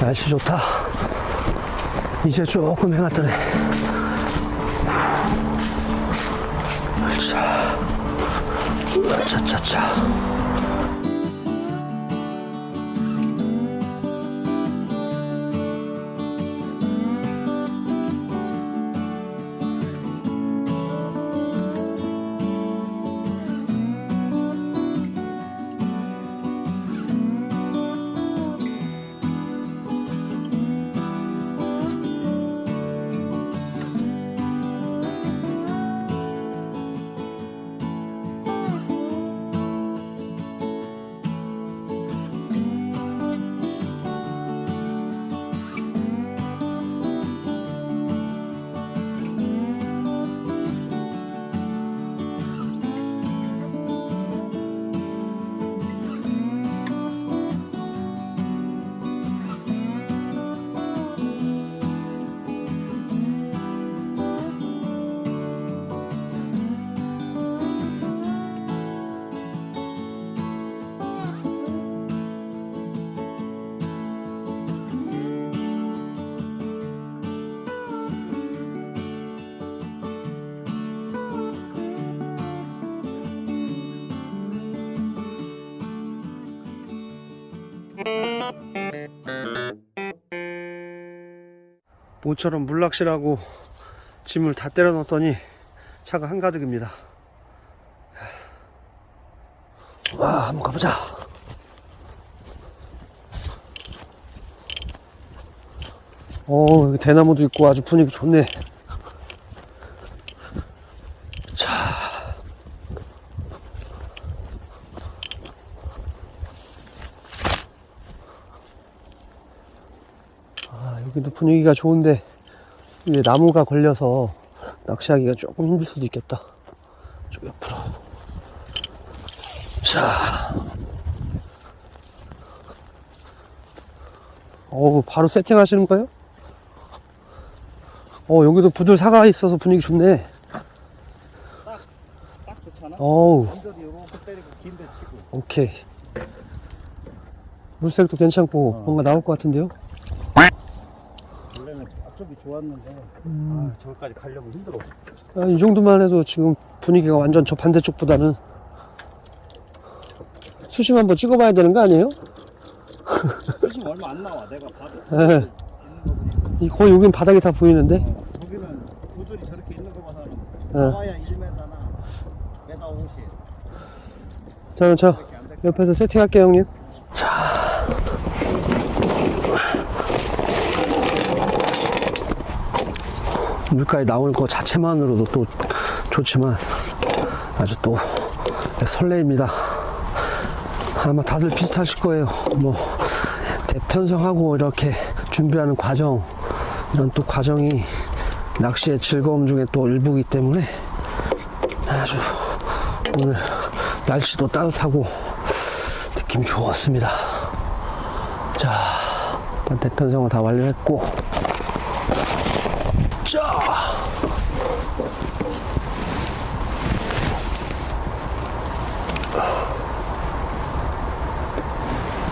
날씨 좋다. 이제 조금 해가 뜨네. 자, 차차차. 모처럼 물낚시라고 짐을 다 때려 넣었더니 차가 한가득입니다. 와, 한번 가보자. 오, 여기 대나무도 있고 아주 분위기 좋네. 여기도 분위기가 좋은데, 이게 나무가 걸려서 낚시하기가 조금 힘들 수도 있겠다. 좀 옆으로. 자. 어우, 바로 세팅 하시는 거예요? 어, 여기도 부들 사가 있어서 분위기 좋네. 딱 좋잖아. 어우. 오케이. 물색도 괜찮고, 어. 뭔가 나올 것 같은데요? 앞쪽이 좋았는데 음. 아, 저기까지 가려면 힘들어. 아, 이 정도만 해도 지금 분위기가 완전 저 반대쪽보다는 수심 한번 찍어봐야 되는 거 아니에요? 수심 얼마 안 나와. 내가 봐도 예. 이 거의 여긴 바닥이 다 보이는데 어, 저기는 구들이 저렇게 있는 거 봐서 예. 나와야 1m나 메다 50. 자, 저. 옆에서 세팅할게요 형님 물가에 나오는 것 자체만으로도 또 좋지만 아주 또 설레입니다 아마 다들 비슷하실 거예요 뭐 대편성하고 이렇게 준비하는 과정 이런 또 과정이 낚시의 즐거움 중에 또 일부이기 때문에 아주 오늘 날씨도 따뜻하고 느낌 좋았습니다. 자, 대편성을 다 완료했고,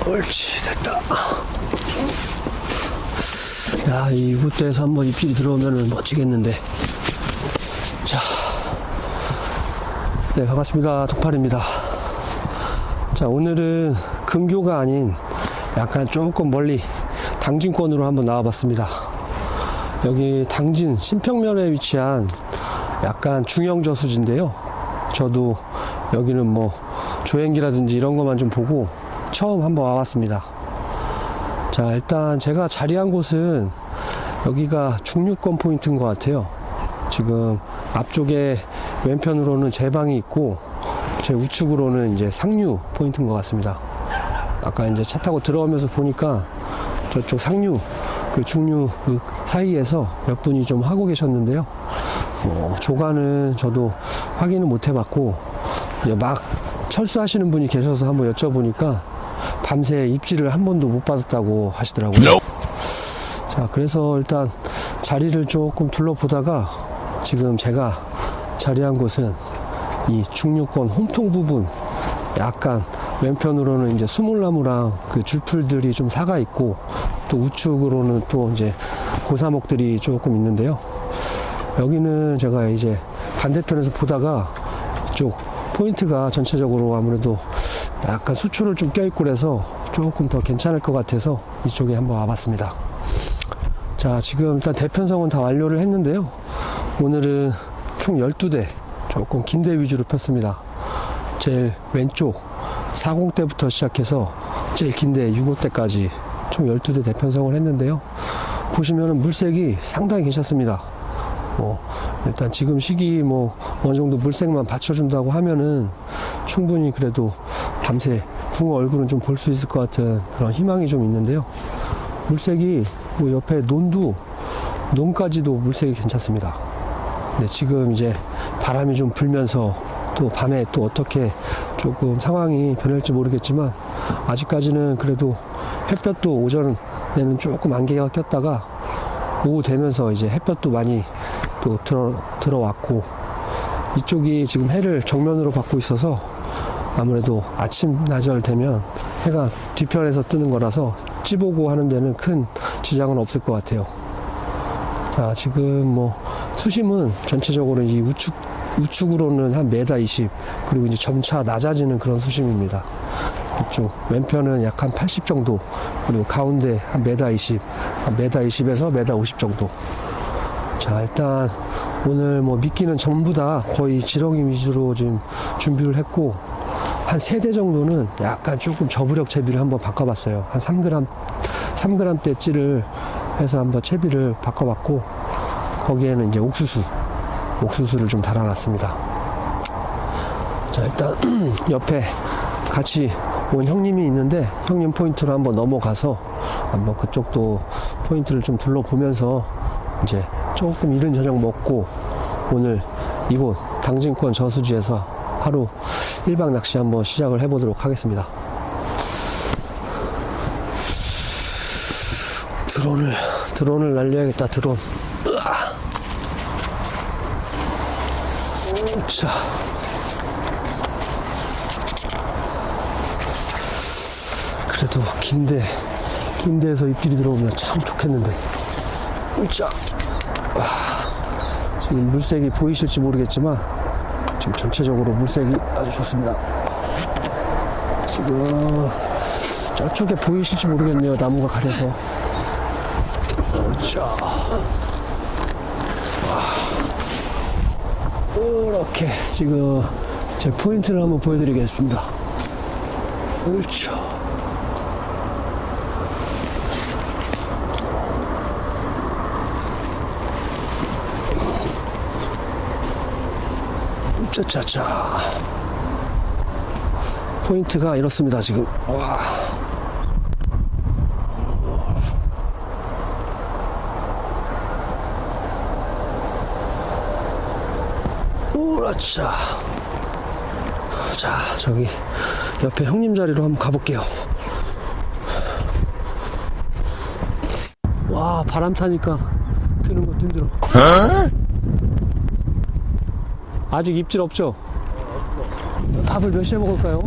옳지 됐다. 야, 이 이곳에서 한번 입질이 들어오면 멋지겠는데. 자, 네, 반갑습니다. 동팔입니다. 자, 오늘은 근교가 아닌 약간 조금 멀리 당진권으로 한번 나와 봤습니다. 여기 당진 신평면에 위치한 약간 중형 저수지인데요. 저도 여기는 뭐 조행기라든지 이런 것만 좀 보고 처음 한번 와봤습니다. 자, 일단 제가 자리한 곳은 여기가 중류권 포인트인 것 같아요. 지금 앞쪽에 왼편으로는 제 방이 있고 제 우측으로는 이제 상류 포인트인 것 같습니다. 아까 이제 차 타고 들어오면서 보니까 저쪽 상류 그 중류 그 사이에서 몇 분이 좀 하고 계셨는데요. 뭐 조간은 저도 확인을 못 해봤고 이제 막 철수하시는 분이 계셔서 한번 여쭤보니까 밤새 입질을 한 번도 못 받았다고 하시더라고요. 자, 그래서 일단 자리를 조금 둘러보다가 지금 제가 자리한 곳은 이 중류권 홈통 부분 약간 왼편으로는 이제 수물나무랑 그 줄풀들이 좀 사가 있고 또 우측으로는 또 이제 고사목들이 조금 있는데요. 여기는 제가 이제 반대편에서 보다가 이쪽 포인트가 전체적으로 아무래도 약간 수초를 좀 껴있고 그래서 조금 더 괜찮을 것 같아서 이쪽에 한번 와봤습니다. 자, 지금 일단 대편성은 다 완료를 했는데요. 오늘은 총 12대 조금 긴 대 위주로 폈습니다. 제일 왼쪽 40대부터 시작해서 제일 긴대 65대까지 총 12대 대편성을 했는데요. 보시면은 물색이 상당히 괜찮습니다. 뭐 일단 지금 시기 뭐 어느 정도 물색만 받쳐준다고 하면은 충분히 그래도 밤새 붕어 얼굴은 좀 볼 수 있을 것 같은 그런 희망이 좀 있는데요. 물색이 뭐 옆에 논도 논까지도 물색이 괜찮습니다. 근데 지금 이제 바람이 좀 불면서 또 밤에 또 어떻게 조금 상황이 변할지 모르겠지만 아직까지는 그래도 햇볕도 오전에는 조금 안개가 꼈다가 오후 되면서 이제 햇볕도 많이 또 들어, 들어왔고 이쪽이 지금 해를 정면으로 받고 있어서 아무래도 아침 나절 되면 해가 뒤편에서 뜨는 거라서 찌보고 하는 데는 큰 지장은 없을 것 같아요. 자, 지금 뭐 수심은 전체적으로 이 우측 우측으로는 한 메다 20 그리고 이제 점차 낮아지는 그런 수심입니다. 이쪽 왼편은 약 한 80 정도 그리고 가운데 한 메다 20, 한 메다 20에서 메다 50 정도. 자 일단 오늘 뭐 미끼는 전부 다 거의 지렁이 위주로 지금 준비를 했고 한 세 대 정도는 약간 조금 저부력 채비를 한번 바꿔봤어요. 한 3g, 3g 찌를 해서 한번 채비를 바꿔봤고 거기에는 이제 옥수수, 옥수수를 좀 달아놨습니다. 자 일단 옆에 같이 온 형님이 있는데 형님 포인트로 한번 넘어가서 한번 그쪽도 포인트를 좀 둘러보면서 이제 조금 이른 저녁 먹고 오늘 이곳 당진권 저수지에서 하루 1박 낚시 한번 시작을 해보도록 하겠습니다. 드론을 드론을 날려야겠다 드론. 자. 그래도 긴데 긴데에서 입질이 들어오면 참 좋겠는데. 으쌰. 지금 물색이 보이실지 모르겠지만 지금 전체적으로 물색이 아주 좋습니다. 지금 저쪽에 보이실지 모르겠네요. 나무가 가려서. 자. 이렇게 지금 제 포인트를 한번 보여드리겠습니다. 그렇죠. 짜짜짜. 포인트가 이렇습니다, 지금. 와. 우라차. 자, 저기 옆에 형님 자리로 한번 가볼게요. 와, 바람 타니까 드는 것도 힘들어. 아직 입질 없죠? 밥을 몇 시에 먹을까요?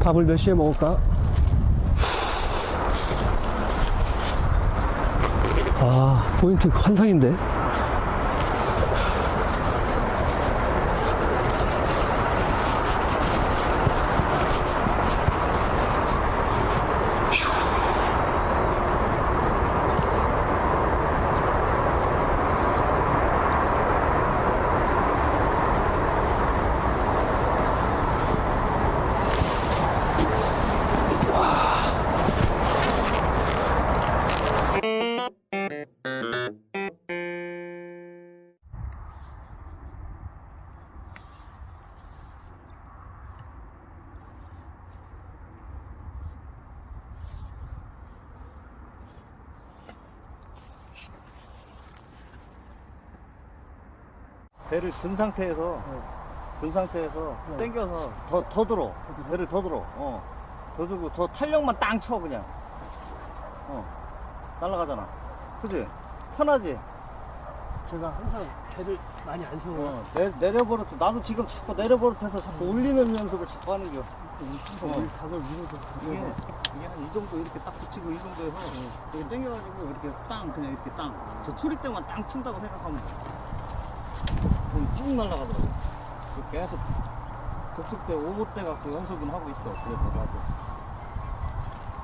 밥을 몇 시에 먹을까? 아, 포인트 환상인데? 배를 든 상태에서 든 상태에서 당겨서 더, 더 들어. 배를 더 들어. 어. 더 주고 저 탄력만 땅 쳐 그냥. 어. 날아가잖아 그지? 편하지? 제가 항상 배를 많이 안 세워요. 어, 내, 내려버릇 나도 지금 자꾸 내려버릇해서 자꾸 올리는 연습을 자꾸 하는 겨 어. 닭을 밀어서 이게, 이게 한 이 정도 이렇게 딱 붙이고 이 정도에서 이렇게 당겨가지고 이렇게 땅 그냥 이렇게 땅. 저 초리 때만 땅 친다고 생각하면 돼 그럼 쭉 날아가더라고. 계속 독특대 오못대 갖고 연습은 하고 있어. 그래도 나도.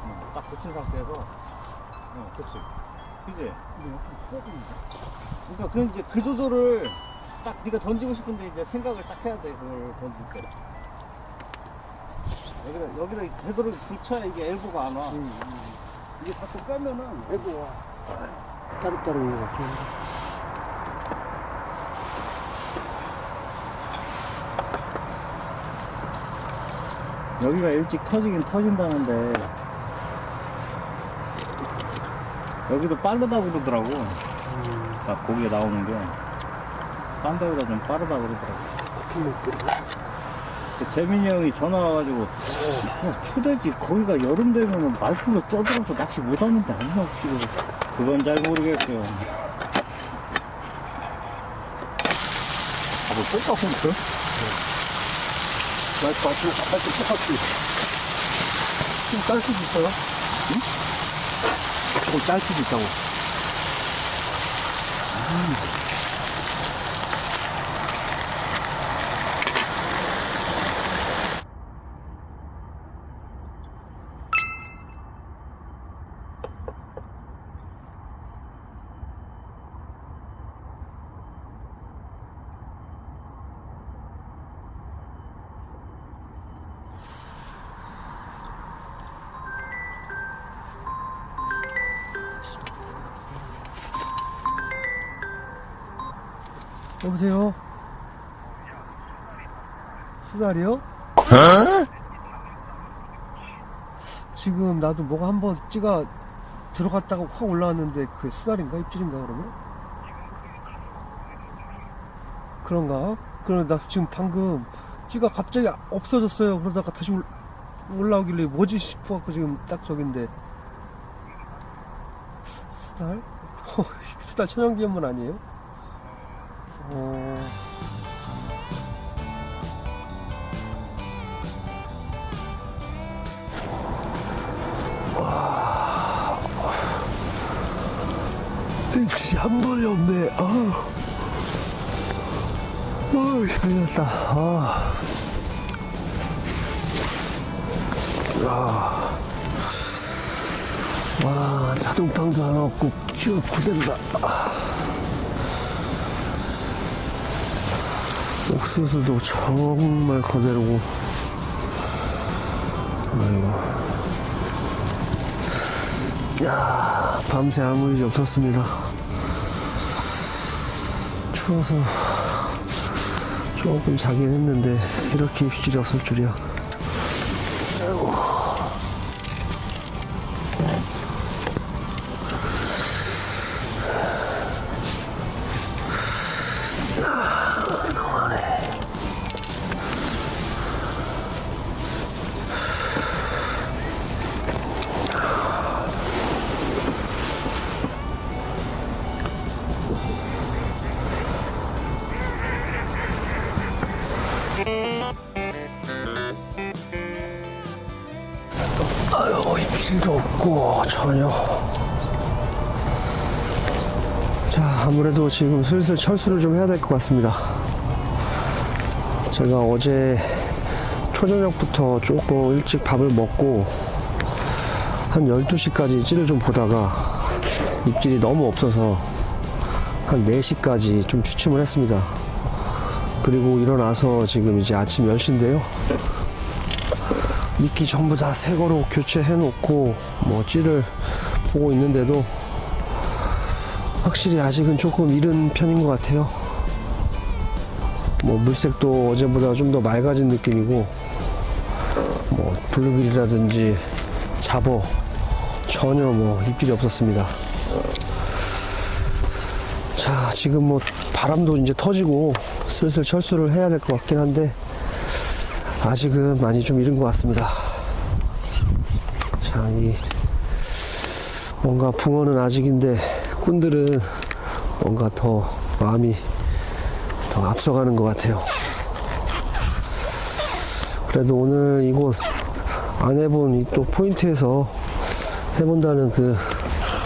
어, 딱 붙인 상태에서. 어 그치 그지 그러니까 그 이제 그 조절을 딱 네가 던지고 싶은데 이제 생각을 딱 해야 돼 그걸 던질 때. 여기다 여기다 제대로 붙여야 이게 엘보가 안 와. 이게 자꾸 빼면은 엘보가 따로따로 있는 것 같긴 한데. 여기가 일찍 터지긴 터진다는데 여기도 빠르다고 그러더라고. 딱 거기에 나오는 게. 딴 데보다 좀 빠르다 그러더라고. 그 재민이 형이 전화 와가지고 야 초대지 거기가 여름 되면은 말풀로 쪄들어서 낚시 못 하는데 안 낚시고 그건 잘 모르겠어요. 아, 뭐 똑같은 거? 날 빠지고 빠지고 똑같이. 좀짤 수도 있어요? 응? 조금 짤 수도 있다고. 여보세요? 수달이요? 지금 나도 뭐가 한번 찌가 들어갔다가 확 올라왔는데 그게 수달인가 입질인가 그러면? 그런가? 그럼 나 지금 방금 찌가 갑자기 없어졌어요. 그러다가 다시 올, 올라오길래 뭐지 싶어갖고 지금 딱 저긴데 수- 수달? 수달 천연기념물 아니에요? 어... 입시 한 번이 없네. 아우. 어우, 힘들었다. 아. 아. 와, 자동방도 하나 없고, 쭉 그대로다. 옥수수도 정말 그대로고. 아이고. 야 밤새 아무 일이 없었습니다. 추워서 조금 자긴 했는데 이렇게 입질이 없을 줄이야 아유, 입질도 없고, 전혀. 자, 아무래도 지금 슬슬 철수를 좀 해야 될 것 같습니다. 제가 어제 초저녁부터 조금 일찍 밥을 먹고, 한 12시까지 찌를 좀 보다가, 입질이 너무 없어서, 한 4시까지 좀 취침을 했습니다. 그리고 일어나서 지금 이제 아침 10시인데요. 미끼 전부 다 새 거로 교체해 놓고 뭐 찌를 보고 있는데도 확실히 아직은 조금 이른 편인 것 같아요. 뭐 물색도 어제보다 좀 더 맑아진 느낌이고 뭐 블루길이라든지 잡어 전혀 뭐 입질이 없었습니다. 자 지금 뭐 바람도 이제 터지고 슬슬 철수를 해야 될 것 같긴 한데 아직은 많이 좀 이른 것 같습니다. 참, 이, 뭔가 붕어는 아직인데, 꾼들은 뭔가 더 마음이 더 앞서가는 것 같아요. 그래도 오늘 이곳 안 해본 이 또 포인트에서 해본다는 그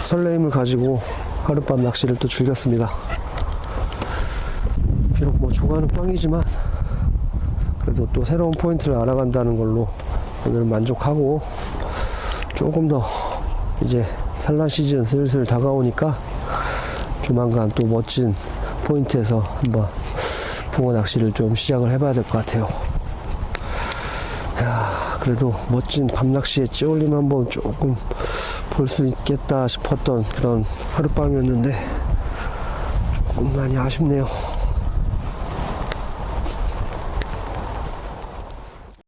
설레임을 가지고 하룻밤 낚시를 또 즐겼습니다. 비록 뭐 조가는 꽝이지만 그래도 또 새로운 포인트를 알아간다는 걸로 오늘 만족하고 조금 더 이제 산란 시즌 슬슬 다가오니까 조만간 또 멋진 포인트에서 한번 붕어 낚시를 좀 시작을 해봐야 될 것 같아요. 야, 그래도 멋진 밤낚시의 찌올림 한번 조금 볼 수 있겠다 싶었던 그런 하룻밤이었는데 조금 많이 아쉽네요.